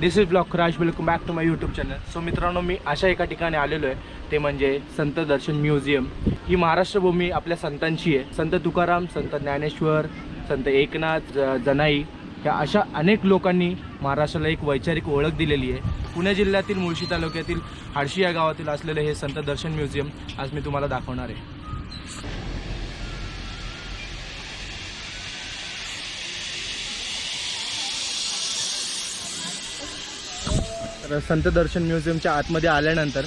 This is block Raj welcome back to my YouTube channel so मित्रांनो मी अशा एका ठिकाणी आलेलो आहे. ते म्हणजे संत दर्शन म्युझियम. ही महाराष्ट्रभूमी आपल्या संतांची आहे. संत तुकाराम संत ज्ञानेश्वर संत एकनाथ ज जनाई ह्या अशा अनेक लोकांनी महाराष्ट्राला एक वैचारिक ओळख दिलेली आहे. पुणे जिल्ह्यातील मुळशी तालुक्यातील हाडशी या गावातील असलेले हे संत दर्शन म्युझियम आज मी तुम्हाला दाखवणार आहे. संत दर्शन म्युझियमच्या आतमध्ये आल्यानंतर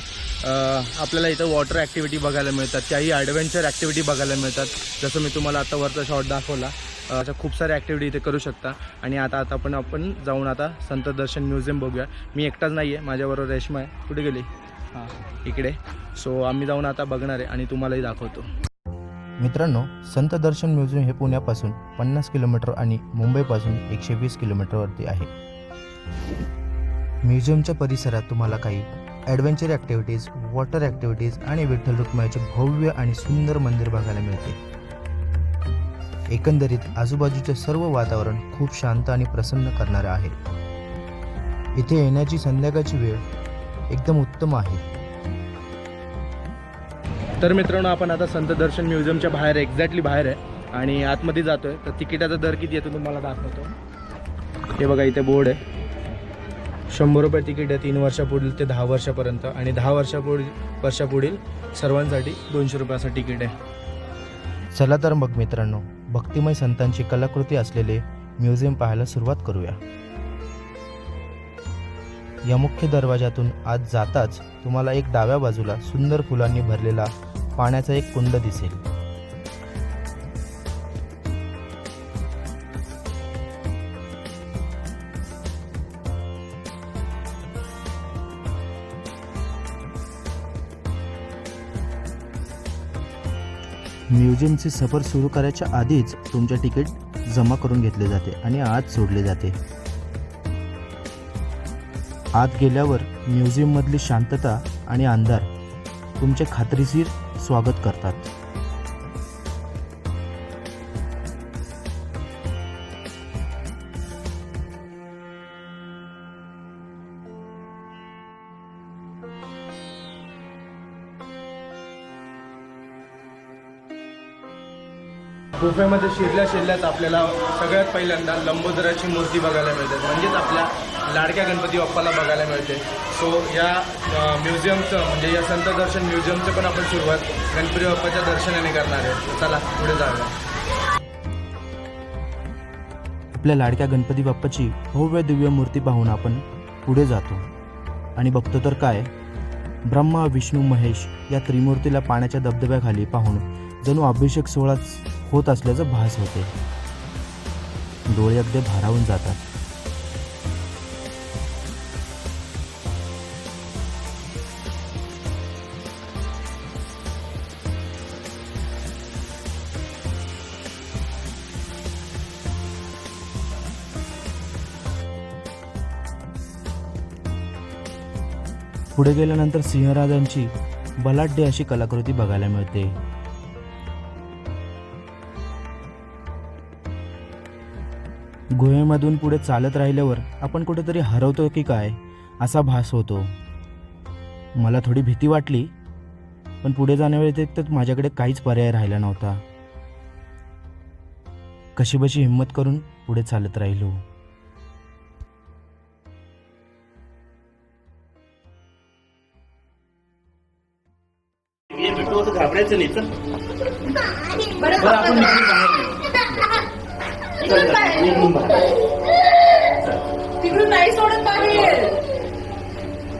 आपल्याला इथं वॉटर ॲक्टिव्हिटी बघायला मिळतात. काही ॲडव्हेंचर ॲक्टिव्हिटी बघायला मिळतात. जसं मी तुम्हाला आता वरचा शॉट दाखवला अशा खूप साऱ्या ॲक्टिव्हिटी इथे करू शकता. आणि आता आता आपण आपण जाऊन आता संत दर्शन म्युझियम बघूया. मी एकटाच नाही आहे माझ्याबरोबर रेश्मा आहे. कुठे गेली? हां इकडे. सो आम्ही जाऊन आता बघणार आहे आणि तुम्हालाही दाखवतो. मित्रांनो संत दर्शन म्युझियम हे पुण्यापासून पन्नास किलोमीटर आणि मुंबईपासून एकशे वीस किलोमीटरवरती आहे. म्युझियमच्या परिसरात तुम्हाला काही ॲडव्हेंचर ॲक्टिव्हिटीज वॉटर ॲक्टिव्हिटीज आणि विठ्ठल रुक्माईचे भव्य आणि सुंदर मंदिर बघायला मिळते. एकंदरीत आजूबाजूचे सर्व वातावरण खूप शांत आणि प्रसन्न करणारे आहे. इथे येण्याची संध्याकाळची वेळ एकदम उत्तम आहे. तर मित्रांनो आपण आता संत दर्शन म्युझियमच्या बाहेर एक्झॅक्टली बाहेर आहे आणि आतमध्ये जातोय. तर तिकिटाचा दर किती येतो तुम्हाला दाखवतो. हे बघा इथे बोर्ड आहे. शंभर रुपये तिकीट आहे तीन वर्षापुढील ते दहा वर्षापर्यंत. आणि दहा वर्षापुढील वर्षापुढील सर्वांसाठी दोनशे रुपयाचं तिकीट आहे. चला तर मग मित्रांनो भक्तिमय संतांची कलाकृती असलेले म्युझियम पाहायला सुरुवात करूया. या मुख्य दरवाजातून आज जाताच तुम्हाला एक डाव्या बाजूला सुंदर फुलांनी भरलेला पाण्याचा एक कुंड दिसेल. म्युझियमची सफर सुरू करायच्या आधीच तुमचे तिकीट जमा करून घेतले जाते आणि आत सोडले जाते. आत गेल्यावर म्युझियममधली शांतता आणि अंधार तुमचे खात्रीशीर स्वागत करतात. गुफेमध्ये शिरल्या शिरल्याच आपल्याला सगळ्यात पहिल्यांदा लंबोदराची मूर्ती बघायला मिळते. म्हणजेच आपल्या लाडक्या गणपती बाप्पाला बघायला मिळते. सो या म्युझियमचं म्हणजे या संत दर्शन म्युझियमचं पण आपण सुरुवात गणपती बाप्पाच्या दर्शनाने करणार आहे. चला पुढे जाऊया. आपल्या लाडक्या गणपती बाप्पाची भव्य दिव्य मूर्ती पाहून आपण पुढे जातो. आणि बघतो तर काय? ब्रह्मा विष्णू महेश या त्रिमूर्तीला पाण्याच्या धबधब्याखाली पाहून जणू अभिषेक सोहळाच होत असल्याचं भास होते. डोळे अगदी भारावून जातात. पुढे गेल्यानंतर सिंहराजांची बलाढ्य अशी कलाकृती बघायला मिळते. गुहेमधून पुढे चालत राहिल्यावर आपण कुठेतरी हरवतो की काय असा भास होतो. मला थोडी भीती वाटली पण पुढे जाण्याव्यतिरिक्त माझ्याकडे काहीच पर्याय राहिला नव्हता. कशीबशी हिंमत करून पुढे चालत राहिलो. घाबरायचं नाही बाहेर. तिकडून नाही सोडत बाहेर.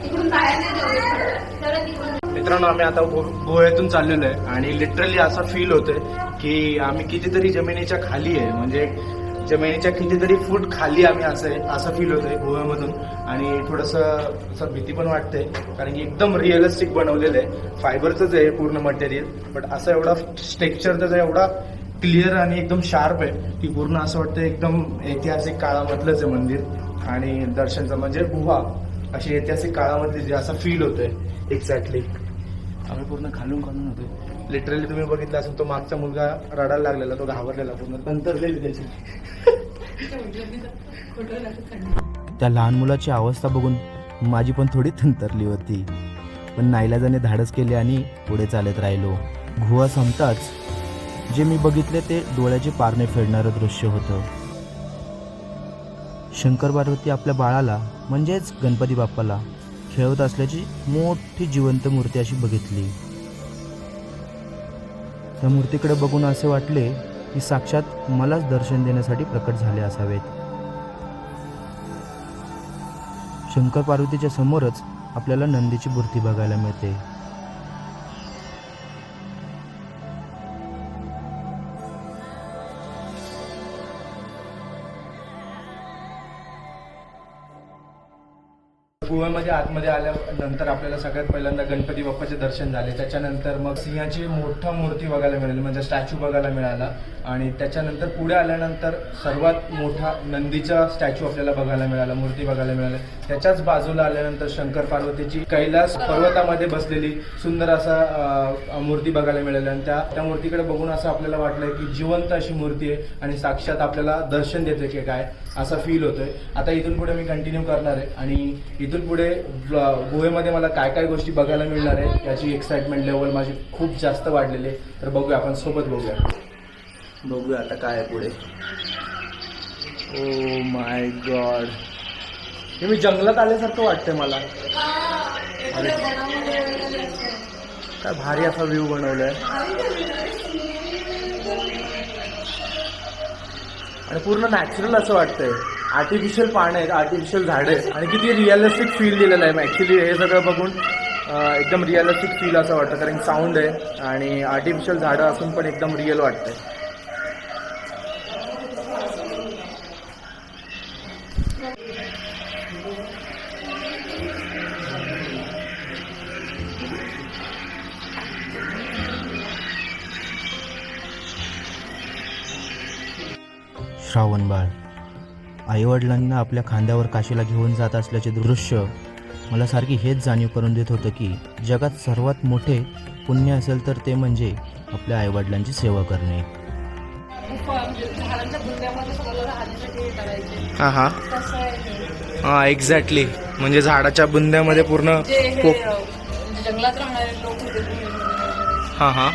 तिकडून बाहेर नाही मित्रांनो आम्ही आता गो- गोव्यातून चाललेलो आहे आणि लिटरली असं फील होतोय की आम्ही कितीतरी जमिनीच्या खाली आहे. म्हणजे जमिनीच्या कितीतरी फूट खाली आम्ही असं आहे असं फील होतंय गोव्यामधून. आणि थोडंसं असं भीती पण वाटते कारण की एकदम रिअलिस्टिक बनवलेलं आहे. फायबरचंच आहे पूर्ण मटेरियल बट असं एवढा स्ट्रेक्चर त्याचा एवढा क्लिअर आणि एकदम शार्प आहे. की पूर्ण असं वाटतं एकदम ऐतिहासिक काळामधलंच आहे मंदिर. आणि दर्शनचं म्हणजे गुहा. अशी ऐतिहासिक काळामध्ये जे असं फील होतंय. एक्झॅक्टली आम्ही पूर्ण खालून खालून होतो लिटरली तुम्ही बघितलं असेल तो मागचा मुलगा रडायला लागलेला तो घाबरलेला पूर्ण. नंतर त्याची त्या लहान मुलाची अवस्था बघून माझी पण थोडी थंतरली होती. पण नाईलाजाने धाडस केले आणि पुढे चालत राहिलो. गुहा संपताच जे मी बघितले ते डोळ्याचे पारणे फेडणारं दृश्य होतं. शंकर पार्वती आपल्या बाळाला म्हणजेच गणपती बाप्पाला खेळवत असल्याची मोठी जिवंत मूर्ती अशी बघितली. त्या मूर्तीकडे बघून असे वाटले की साक्षात मलाच दर्शन देण्यासाठी प्रकट झाले असावेत. शंकर पार्वतीच्या समोरच आपल्याला नंदीची मूर्ती बघायला मिळते. गोव्यामध्ये आतमध्ये आल्यानंतर आपल्याला सगळ्यात पहिल्यांदा गणपती बाप्पाचे दर्शन झाले. त्याच्यानंतर मग सिंहाची मोठा मूर्ती बघायला मिळाली म्हणजे स्टॅच्यू बघायला मिळाला. आणि त्याच्यानंतर पुढे आल्यानंतर सर्वात मोठा नंदीचा स्टॅच्यू आपल्याला बघायला मिळाला मूर्ती बघायला मिळाली त्याच्याच बाजूला आल्यानंतर शंकर पार्वतीची कैलास पर्वतामध्ये बसलेली सुंदर असा मूर्ती बघायला मिळाली आणि त्या त्या मूर्तीकडे बघून असं आपल्याला वाटलं की जिवंत अशी मूर्ती आहे आणि साक्षात आपल्याला दर्शन देते की काय. असा फील होतोय. आता इथून पुढे मी कंटिन्यू करणार आहे. आणि इथून पुढे गुहेमध्ये मला काय काय गोष्टी बघायला मिळणार आहे याची एक्साइटमेंट लेवल माझी खूप जास्त वाढलेली आहे. तर बघूया आपण सोबत बघूया. बघूया आता काय आहे पुढे. ओ माय गॉड हे मी जंगलात आल्यासारखं वाटतंय मला. काय भारी असा व्ह्यू बनवलाय. आणि पूर्ण नॅचरल असं वाटतंय. आर्टिफिशियल पाणी आहेत आर्टिफिशियल झाडं. आहेत आणि किती रिअलिस्टिक फील दिलेलं आहे. ॲक्च्युली हे सगळं बघून एकदम रिअलिस्टिक फील असं वाटतं. कारण साऊंड आहे आणि आर्टिफिशियल झाडं असून पण एकदम रिअल वाटतंय. श्रावणबाळ आईवडिलांना आपल्या खांद्यावर काशीला घेऊन जात असल्याचे दृश्य मला सारखी हेच जाणीव करून देत होतं की जगात सर्वात मोठे पुण्य असेल तर ते म्हणजे आपल्या आईवडिलांची सेवा करणे. हे हां हां एक्झॅक्टली म्हणजे झाडाच्या बुंद्यामध्ये पूर्ण जंगलात राहणारे लोक हां हां.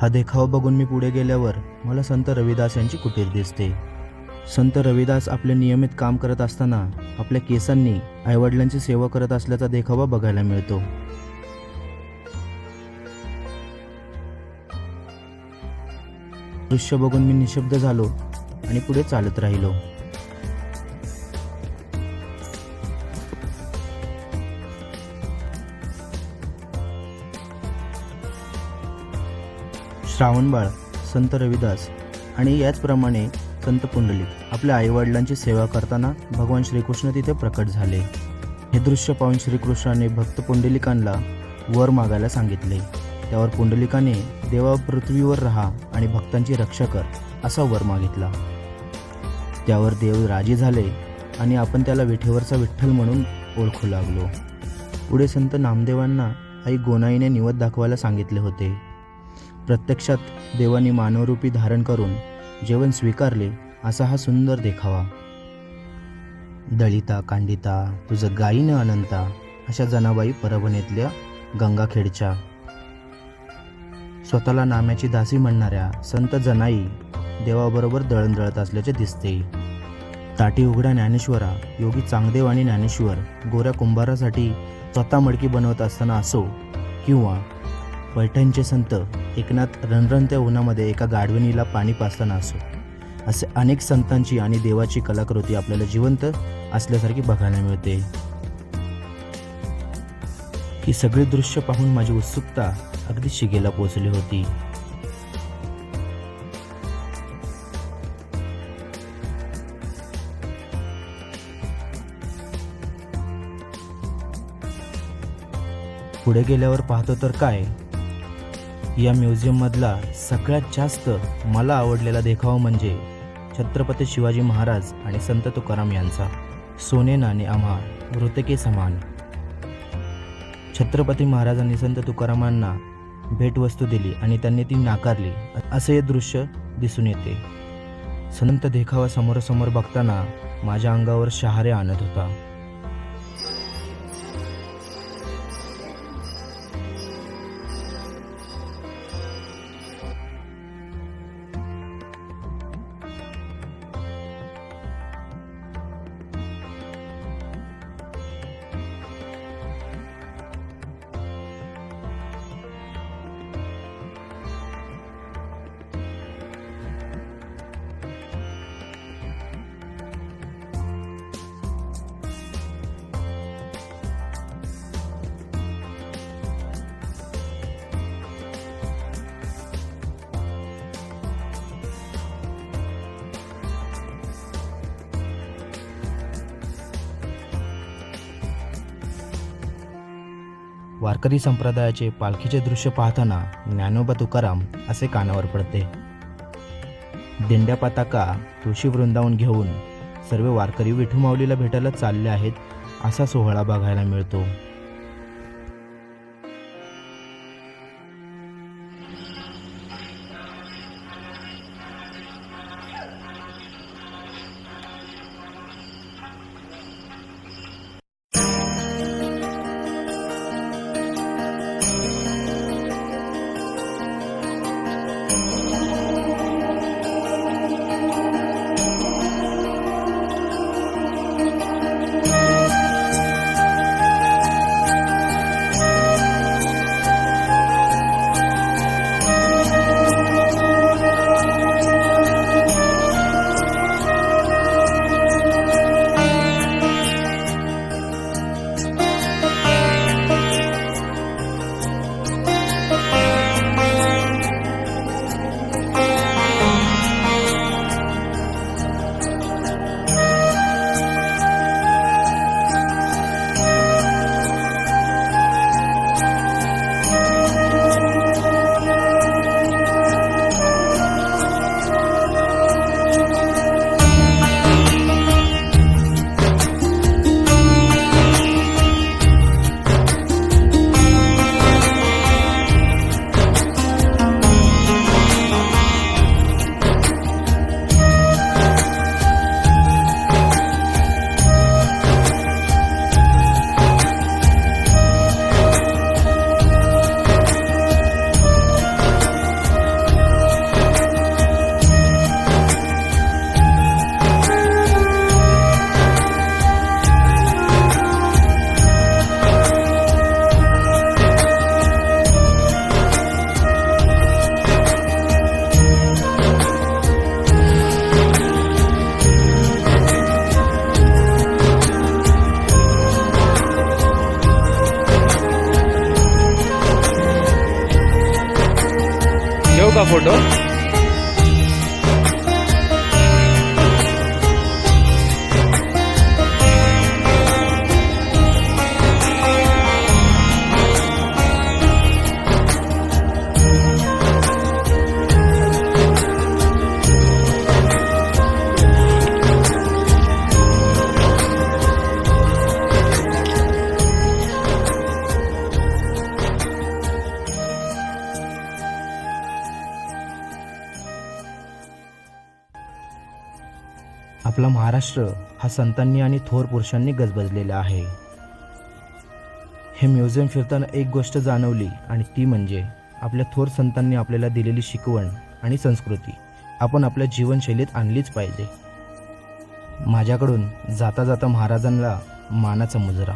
हा देखावा बघून मी पुढे गेल्यावर मला संत रविदास यांची कुटीर दिसते. संत रविदास आपले नियमित काम करत असताना आपल्या केसांनी आईवडिलांची सेवा करत असल्याचा देखावा बघायला मिळतो. दृश्य बघून मी निशब्द झालो आणि पुढे चालत राहिलो. श्रावणबाळ संत रविदास आणि याचप्रमाणे संत पुंडलिक आपल्या आईवडिलांची सेवा करताना भगवान श्रीकृष्ण तिथे प्रकट झाले. हे दृश्य पाहून श्रीकृष्णाने भक्त पुंडलिकांना वर मागायला सांगितले. त्यावर पुंडलिकाने देवा पृथ्वीवर राहा आणि भक्तांची रक्षा कर असा वर मागितला. त्यावर देव राजी झाले आणि आपण त्याला विठेवरचा विठ्ठल म्हणून ओळखू लागलो. पुढे संत नामदेवांना आई गोनाईने निवत दाखवायला सांगितले होते. प्रत्यक्षात देवाने मानवरूपी धारण करून जेवण स्वीकारले असा हा सुंदर देखावा. दळिता कांडिता तुझं गायीनं अनंता अशा जनाबाई परभणीतल्या गंगाखेडच्या. स्वतःला नाम्याची दासी म्हणणाऱ्या संत जनाई देवाबरोबर दळण दळत असल्याचे दिसते. ताटी उघडा ज्ञानेश्वरा योगी चांगदेव आणि ज्ञानेश्वर गोऱ्या कुंभारासाठी स्वतः मडकी बनवत असताना असो किंवा पैठणचे संत एकनाथ रणरणत्या उन्हामध्ये एका गाढविणीला पाणी पाजताना असो. असे अनेक संतांची आणि देवाची कलाकृती आपल्याला जिवंत असल्यासारखी बघायला मिळते. ही सगळी दृश्य पाहून माझी उत्सुकता अगदी शिगेला पोचली होती. पुढे गेल्यावर पाहतो तर काय? या म्युझियममधला सगळ्यात जास्त मला आवडलेला देखावा म्हणजे छत्रपती शिवाजी महाराज आणि संत तुकाराम यांचा सोने नाणे आम्हा मृतके समान. छत्रपती महाराजांनी संत तुकारामांना भेटवस्तू दिली आणि त्यांनी ती नाकारली असे हे दृश्य दिसून येते. संत देखावा समोरासमोर बघताना माझ्या अंगावर शहारे आणत होता. वारकरी संप्रदायाचे पालखीचे दृश्य पाहताना ज्ञानोबा तुकाराम असे कानावर पडते. दिंड्या पताका तुळशी वृंदावन घेऊन सर्व वारकरी विठुमाऊलीला भेटायला चालले आहेत असा सोहळा बघायला मिळतो. महाराष्ट्र हा संतांनी आणि थोर पुरुषांनी गजबजलेला आहे. हे म्युझियम फिरताना एक गोष्ट जाणवली आणि ती म्हणजे आपल्या थोर संतांनी आपल्याला दिलेली शिकवण आणि संस्कृती आपण आपल्या जीवनशैलीत आणलीच पाहिजे. माझ्याकडून जाता जाता महाराजांना मानाचा मुजरा.